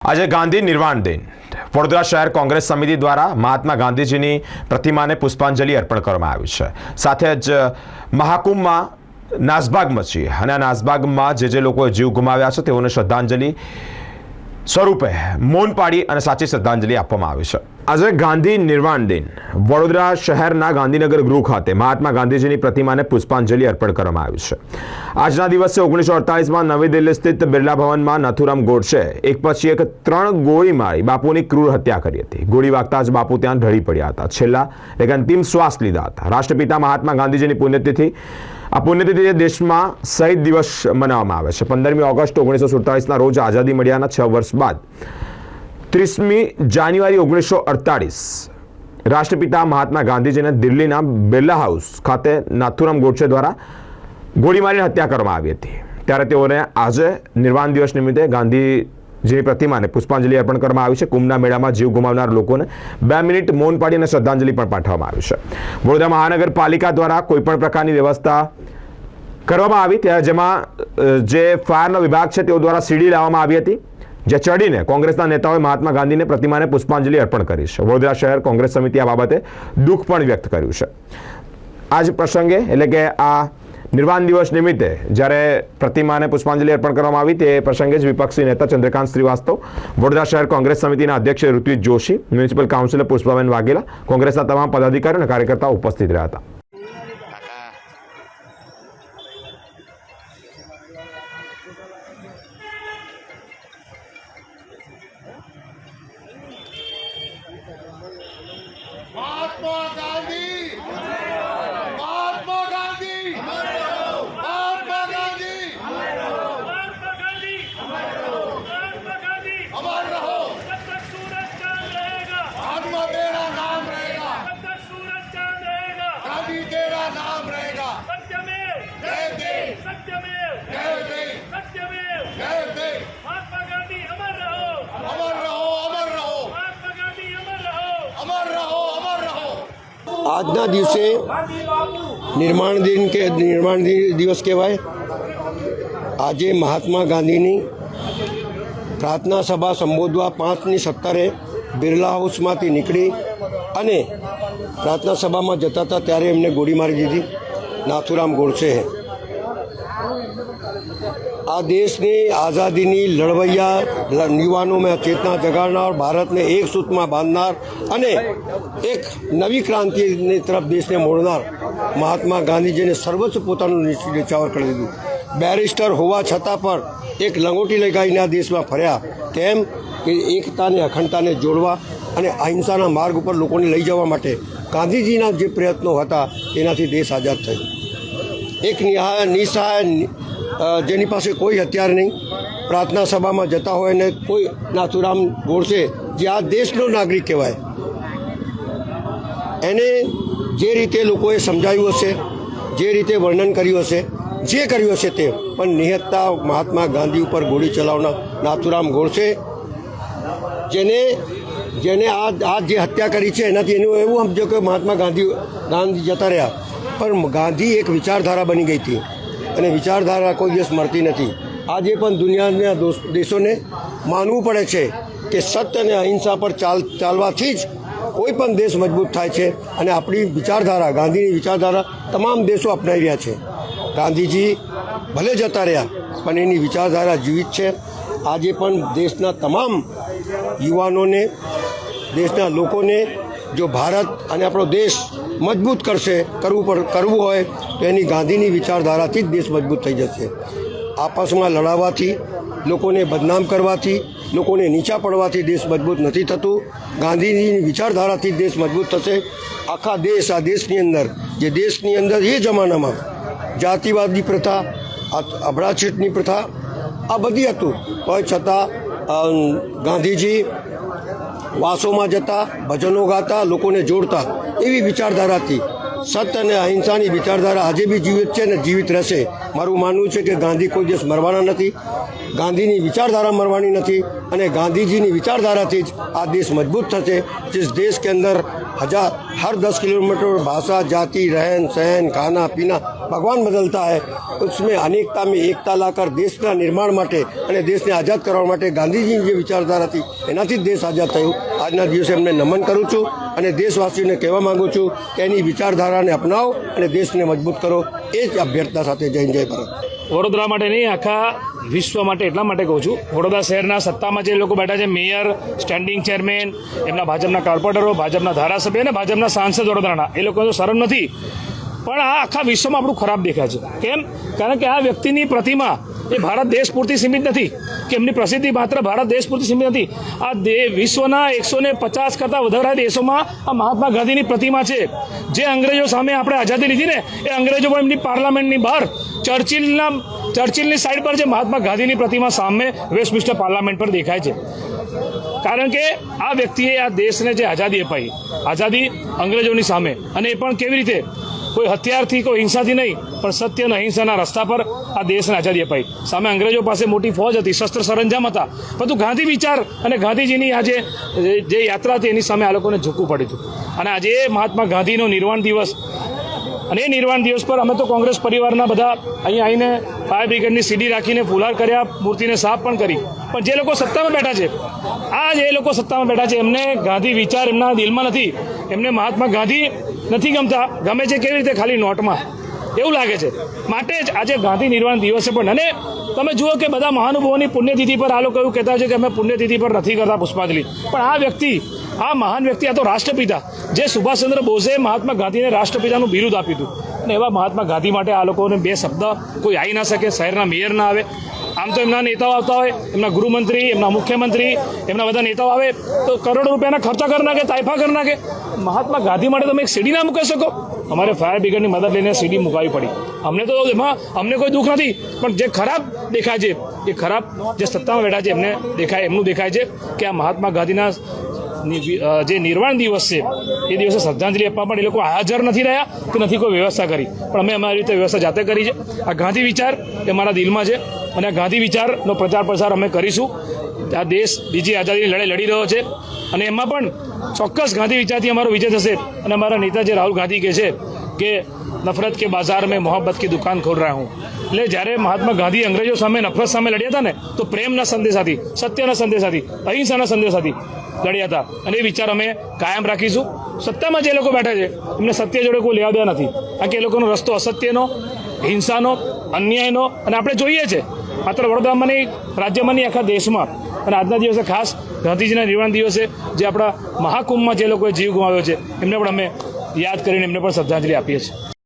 આજે ગાંધી નિર્વાણ દિન. વડોદરા શહેર કોંગ્રેસ સમિતિ દ્વારા મહાત્મા ગાંધીજીની પ્રતિમાને પુષ્પાંજલિ અર્પણ કરવામાં આવી છે. સાથે જ મહાકુંભમાં નાસભાગ મચી અને આ નાસભાગમાં જે જે લોકોએ જીવ ગુમાવ્યા છે તેઓને શ્રદ્ધાંજલિ સ્વરૂપે મૌન પાડી અને સાચી શ્રદ્ધાંજલિ આપવામાં આવી છે. આજે ગાંધી નિર્વાણ દિન. વડોદરા શહેરના ગાંધીનગર ગૃહ ખાતે મહાત્મા ગાંધીજીની પ્રતિમાને પુષ્પાંજલિ અર્પણ કરવામાં આવી છે. આજના દિવસે ઓગણીસો અડતાલીસમાં નવી દિલ્હી સ્થિત બિરલા ભવનમાં નાથુરામ ગોડસે એક પછી એક ત્રણ ગોળી મારી બાપુની ક્રૂર હત્યા કરી હતી. ગોળી વાગતા જ બાપુ ત્યાં ઢળી પડ્યા હતા. છેલ્લા એક અંતિમ શ્વાસ લીધા હતા. રાષ્ટ્રપિતા મહાત્મા ગાંધીજીની પુણ્યતિથિ આ પુણ્યતિથિએ દેશમાં શહીદ દિવસ મનાવવામાં આવે છે. પંદરમી ઓગસ્ટ ઓગણીસો સુડતાલીસના રોજ આઝાદી મળ્યાના છ વર્ષ બાદ. ત્રીસમી જાન્યુઆરી ઓગણીસો અડતાળીસ રાષ્ટ્રપિતા મહાત્મા ગાંધીજીને દિલ્હીના બિરલા હાઉસ ખાતે નાથુરામ ગોડસે દ્વારા ગોળી મારીને હત્યા કરવામાં આવી હતી. ત્યારે તેઓને આજે નિર્વાણ દિવસ નિમિત્તે ગાંધીજીની પ્રતિમાને પુષ્પાંજલિ અર્પણ કરવામાં આવી છે. કુંભના મેળામાં જીવ ગુમાવનાર લોકોને બે મિનિટ મૌન પાડીને શ્રદ્ધાંજલિ પણ પાઠવવામાં આવી છે. વડોદરા મહાનગરપાલિકા દ્વારા કોઈપણ પ્રકારની વ્યવસ્થા કરવામાં આવી ત્યારે જેમાં જે ફાયરનો વિભાગ છે તેઓ દ્વારા સીડી લાવવામાં આવી હતી, જે ચડીને કોંગ્રેસના નેતાઓએ મહાત્મા ગાંધીને પ્રતિમાને પુષ્પાંજલિ અર્પણ કરી છે. વડોદરા શહેર કોંગ્રેસ સમિતિ આ બાબતે દુઃખ પણ વ્યક્ત કર્યું છે. આ જ પ્રસંગે એટલે કે આ નિર્વાણ દિવસ નિમિત્તે જ્યારે પ્રતિમાને પુષ્પાંજલિ અર્પણ કરવામાં આવી, તે પ્રસંગે જ વિપક્ષી નેતા ચંદ્રકાંત શ્રીવાસ્તવ, વડોદરા શહેર કોંગ્રેસ સમિતિના અધ્યક્ષ ઋત્વિજ જોશી, મ્યુનિસિપલ કાઉન્સિલર પુષ્પાબેન વાઘેલા, કોંગ્રેસના તમામ પદાધિકારીઓ અને કાર્યકર્તાઓ ઉપસ્થિત રહ્યા હતા. મહાત્મા આજના દિવસે નિર્માણ દિન કે નિર્માણ દિવસ કહેવાય. આજે મહાત્મા ગાંધીની પ્રાર્થના સભા સંબોધવા પાંચની સત્તરે બિરલા હાઉસમાંથી નીકળી અને પ્રાર્થના સભામાં જતા હતા ત્યારે એમને ગોળી મારી દીધી. નાથુરામ ગોડસેએ આ દેશની આઝાદીની લડવૈયા યુવાનોમાં ચેતના જગાડનાર, ભારતને એક સૂત્રમાં બાંધનાર અને એક નવી ક્રાંતિની તરફ દેશને મોડનાર મહાત્મા ગાંધીજીને સર્વોચ્ચ પોતાનું નિચાવર કરી દીધું. બેરિસ્ટર હોવા છતાં પણ એક લંગોટી લગાવીને આ દેશમાં ફર્યા. કેમ કે એકતાને, અખંડતાને જોડવા અને અહિંસાના માર્ગ ઉપર લોકોને લઈ જવા માટે ગાંધીજીના જે પ્રયત્નો હતા તેનાથી દેશ આઝાદ થયો. એક નિહાય, નિસહાય જેની પાસે કોઈ હથિયાર નહીં. પ્રાર્થના સભામાં જતા હોય ને કોઈ નાથુરામ ગોડસે, જે આ દેશનો નાગરિક કહેવાય, એને જે રીતે લોકોએ સમજાવ્યું હશે, જે રીતે વર્ણન કર્યું હશે, જે કર્યું હશે તે, પણ નિહતતા મહાત્મા ગાંધી ઉપર ગોળી ચલાવનાર નાથુરામ ગોડસે, જેને જેને આ આ જે હત્યા કરી છે એનાથી એનું એવું સમજો કે મહાત્મા ગાંધી ગાંધી જતા રહ્યા. પણ ગાંધી એક વિચારધારા બની ગઈ હતી. અને વિચારધારા કોઈ દિવસ મળતી નથી. આજે પણ દુનિયાના દેશોને માનવું પડે છે કે સત્ય અને અહિંસા પર ચાલ, ચાલવાથી જ કોઈ પણ દેશ મજબૂત થાય છે અને આપણી વિચારધારા, ગાંધીની વિચારધારા તમામ દેશો અપનાવી રહ્યા છે. ગાંધીજી ભલે જતા રહ્યા, પણ એની વિચારધારા જીવિત છે. આજે પણ દેશના તમામ યુવાનોને, દેશના લોકોને જો ભારત અને આપણો દેશ મજબૂત કરશે, કરવું પર કરવું હોય તો એની ગાંધીની વિચારધારાથી જ દેશ મજબૂત થઈ જશે. આપસમાં લડાવવાથી લોકોને બદનામ કરવાથી, લોકોને નીચા પડવાથી દેશ મજબૂત નથી થતું. ગાંધીજીની વિચારધારાથી દેશ મજબૂત થશે. આખા દેશ, આ દેશની અંદર, જે દેશની અંદર એ જમાનામાં જાતિવાદની પ્રથા, આ અભડાછેટની પ્રથા, આ બધી હતું. હોય છતાં ગાંધીજી વાસોમાં જતા, ભજનો ગાતા, લોકોને જોડતા એવી વિચારધારાથી. સત અને અહિંસાની વિચારધારા આજે બી જીવિત છે ને જીવિત રહેશે. મારું માનવું છે કે ગાંધી કોઈ દિવસ મરવાના નથી, ગાંધીની વિચારધારા મરવાની નથી અને ગાંધીજીની વિચારધારાથી જ આ દેશ મજબૂત થશે जिस देश के अंदर हजार हर दस किलोमीटर भाषा जाति रहन सहन खाना पीना ભગવાન બદલતા હે. उसमें અનેકતા મેં એકતા લાકર દેશના નિર્માણ માટે અને દેશને આઝાદ કરવા માટે ગાંધીજીની જે વિચારધારા હતી, એનાથી જ દેશ આઝાદ થયું. આજના દિવસે એમને નમન કરું છું અને દેશવાસીઓને કહેવા માગું છું કે એની વિચારધારાને અપનાવો અને દેશને મજબૂત કરો. એ જ અભ્યર્થના સાથે જઈને વડોદરા માટે નહીં, આખા વિશ્વ માટે, એટલા માટે કહું છું. વડોદરા શહેરના સત્તામાં જે લોકો બેઠા છે, મેયર, સ્ટેન્ડિંગ ચેરમેન, એમના ભાજપના કોર્પોરેટરો ભાજપના ધારાસભ્ય અને ભાજપના સાંસદ વડોદરાના, એ લોકો તો શરમ નથી. પણ આ આખા વિશ્વમાં આપણું ખરાબ દેખાય છે. કેમ? કારણ કે આ વ્યક્તિની પ્રતિમા એ ભારત દેશ પૂરતી સીમિત નથી. કે એમની પ્રસિદ્ધિ માત્ર ભારત દેશ પૂરતી સીમિત નથી. આ વિશ્વના એકસો ને પચાસ કરતાં વધારે દેશોમાં આ મહાત્મા ગાંધીની પ્રતિમા છે. જે અંગ્રેજો સામે આપણે આઝાદી લીધી ને, એ અંગ્રેજો પણ એમની પાર્લામેન્ટની બહાર ચર્ચિલના, ચર્ચિલની સાઈડ પર જે મહાત્મા ગાંધીની પ્રતિમા સામે વેસ્ટમિન્સ્ટર પાર્લામેન્ટ પર દેખાય છે. કારણ કે આ વ્યક્તિએ આ દેશને જે આઝાદી અપાઈ, આઝાદી અંગ્રેજોની સામે, અને એ પણ કેવી રીતે? કોઈ હથિયારથી કોઈ હિંસાથી નહીં, પણ સત્ય અને અહિંસાના રસ્તા પર આ દેશને આઝાદી અપાઈ સામે અંગ્રેજો પાસે મોટી ફોજ હતી, શસ્ત્ર સરંજામ હતા. પરંતુ ગાંધી વિચાર અને ગાંધીજીની આજે, જે યાત્રા હતી, એની સામે આ લોકોને ઝૂકવું પડ્યું હતું. અને આજે મહાત્મા ગાંધીનો નિર્વાણ દિવસ. અને એ નિર્વાણ દિવસ પર અમે તો કોંગ્રેસ પરિવારના બધા અહીં આવીને ફાયર બ્રિગેડની સીડી રાખીને ફુલાર કર્યા, મૂર્તિને સાફ પણ કરી. પણ જે લોકો સત્તામાં બેઠા છે, આ જે લોકો સત્તામાં બેઠા છે, એમને ગાંધી વિચાર એમના દિલમાં નથી. એમને મહાત્મા ગાંધી નથી ગમતા. ગમે છે કેવી રીતે? ખાલી નોટમાં. એવું લાગે છે. માટે જ આજે ગાંધી નિર્વાણ દિવસે પણ અને તમે જુઓ કે બધા મહાનુભાવોની પુણ્યતિથિ પર આ લોકો એવું કહેતા છે કે અમે પુણ્યતિથિ પર નથી કરતા પુષ્પાંજલિ. પણ આ વ્યક્તિ, આ મહાન વ્યક્તિ, આ તો રાષ્ટ્રપિતા, જે સુભાષચંદ્ર બોઝે મહાત્મા ગાંધીને રાષ્ટ્રપિતાનું બિરુદ આપ્યું હતું. અને એવા મહાત્મા ગાંધી માટે આ લોકોને બે શબ્દ કોઈ આવી ના શકે, શહેરના મેયર ના આવે. આમ તો એમના નેતાઓ આવતા હોય, એમના ગૃહમંત્રી, એમના મુખ્યમંત્રી, એમના બધા નેતાઓ આવે, તો કરોડો રૂપિયાના ખર્ચા કરી નાખે તાઇફા કરી નાખે. મહાત્મા ગાંધી માટે તમે એક સીડી ના મૂકી શકો. અમારે ફાયર બ્રિગેડની મદદ લઈને સીડી મુકાવી પડી. અમને તો એમાં, અમને કોઈ દુઃખ નથી, પણ જે ખરાબ દેખાય છે, એ ખરાબ જે સત્તામાં બેઠા છે, એમને દેખાય, એમનું દેખાય છે કે આ મહાત્મા ગાંધીના જે નિર્વાણ દિવસ છે, એ દિવસે શ્રદ્ધાંજલિ આપવા પણ એ લોકો હાજર નથી રહ્યા કે નથી કોઈ વ્યવસ્થા કરી. પણ અમે અમારી રીતે વ્યવસ્થા જાતે કરી છે. આ ગાંધી વિચાર એ મારા દિલમાં છે અને આ ગાંધી વિચારનો પ્રચાર પ્રસાર અમે કરીશું. આ દેશ બીજી આઝાદીની લડાઈ લડી રહ્યો છે અને એમાં પણ ચોક્કસ ગાંધી વિચારથી અમારો વિજય થશે. અને અમારા નેતા જે રાહુલ ગાંધી કહે છે કે નફરત કે બાજાર મેં મોહબ્બત કી દુકાન ખોલ રહ્યા હું એટલે જ્યારે મહાત્મા ગાંધી અંગ્રેજો સામે નફરત સામે લડ્યા હતા ને તો પ્રેમના સંદેશાથી સત્યના સંદેશાથી અહિંસાના સંદેશાથી લડ્યા હતા અને એ વિચાર અમે કાયમ રાખીશું સત્તામાં જે લોકો બેઠા છે એમને સત્ય જોડે કોઈ લેવા દેવા નથી કારણ કે એ લોકોનો રસ્તો અસત્યનો હિંસાનો અન્યાયનો અને આપણે જોઈએ છે માત્ર વડોદરામાં નહીં રાજ્યમાં નહીં આખા દેશમાં અને આજના દિવસે ખાસ ગાંધીજીના નિર્વાણ દિવસે, જે આપણા મહાકુંભમાં જે લોકોએ જીવ ગુમાવ્યો છે, એમને પણ અમે યાદ કરીને એમને પણ શ્રદ્ધાંજલિ આપીએ છીએ.